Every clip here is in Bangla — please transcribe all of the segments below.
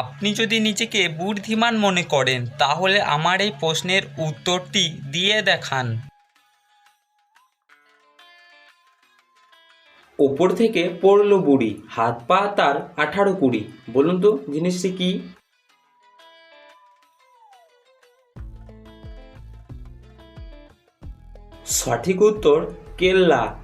আপনি যদি নিজেকে বুদ্ধিমান মনে করেন, তাহলে আমার এই প্রশ্নের উত্তরটি দিয়ে দেখান। ওপর থেকে পড়ল বুড়ি, হাত পা তার আঠারো কুড়ি। বলুন তো, জিনিসটি কি? সঠিক উত্তর, কেল্লা।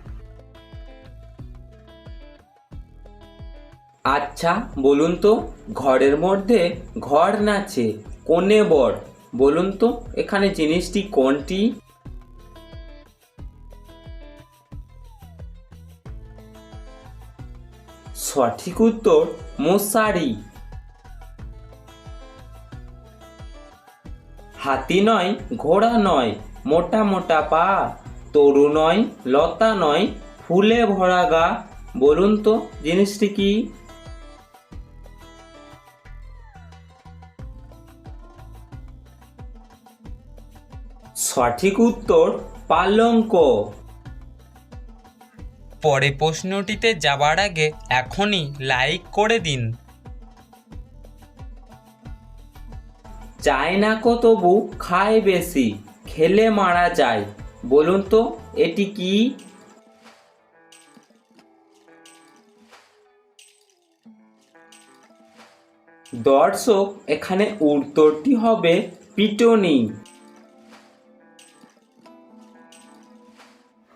আচ্ছা বলুন তো, ঘরের মধ্যে ঘর নাচে কোনে বর? বলুন তো, এখানে জিনিসটি কোনটি? সঠিক উত্তর, মশারি। হাতি নয়, ঘোড়া নয়, মোটা মোটা পা। তরু নয়, লতা নয়, ফুলে ভরা গা। বলুন তো, জিনিসটি কি? সঠিক উত্তর পালঙ্ক। পরে প্রশ্নটিতে যাবার আগে এখনই লাইক করে দিন। চায় না কো তবু খায় বেশি খেলে মারা যায়। বলুন তো এটি কি? দর্শক এখানে উত্তরটি হবে পিটনি।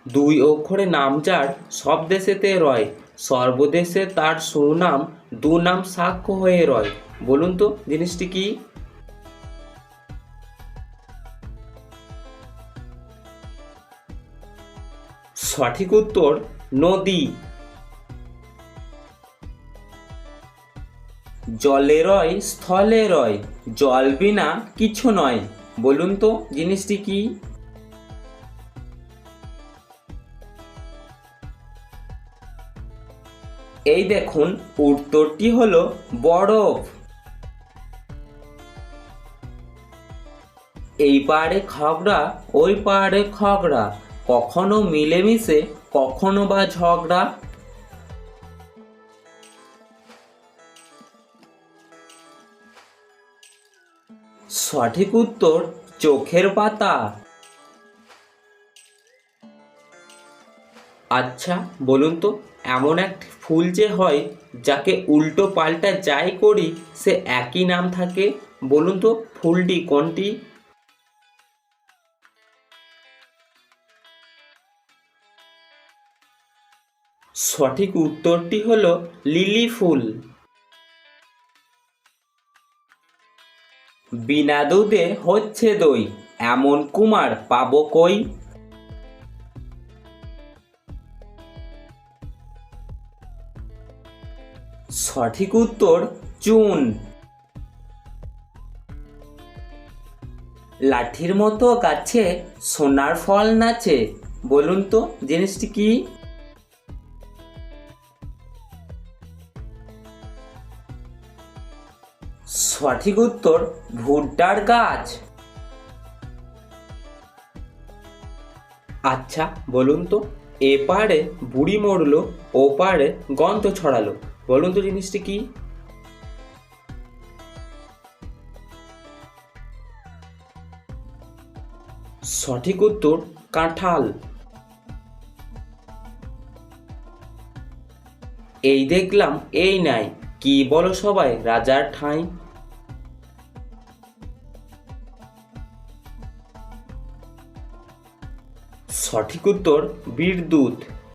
দুই অক্ষরে নাম যার, সব দেশেতে রয়। সর্বদেশে তার সুনাম দু নাম সাক্ষ্য হয়ে রয়। বলুন তো, জিনিসটি কি? সঠিক উত্তর, নদী। জলে রয়, স্থলে রয়। জল বিনা কিছু নয়। বলুন তো, জিনিসটি কি? এই দেখুন, উত্তরটি হলো বরফ। এই পাহাড়ে খগড়া, ওই পাহাড়ে খগড়া। কখনো মিলেমিশে, কখনো বা ঝগড়া। সঠিক উত্তর, চোখের পাতা। আচ্ছা বলুন তো। এমন এক ফুল যে হয়, যাকে উল্টো পাল্টা যাই করি, সে একই নাম থাকে। বলুন তো, ফুলটি কোনটি? সঠিক উত্তরটি হলো লিলি ফুল। বিনা দুধে হচ্ছে দই, এমন কুমার পাবো কই? সঠিক উত্তর চুন। লাঠির মতো গাছে সোনার ফল নাচে। বলুন তো, জিনিসটি কি? সঠিক উত্তর, ভুট্টার গাছ। আচ্ছা বলুন তো, এপারে বুড়ি মরলো, ওপারে পারে গন্ধ ছড়ালো। বলুন তো জিনিসটি কি? সঠিক উত্তর, কাঁঠাল। এই দেখলাম, এই নাই। কি বলো সবাই, রাজার ঠাঁই? সঠিক উত্তর বিদ্যুৎ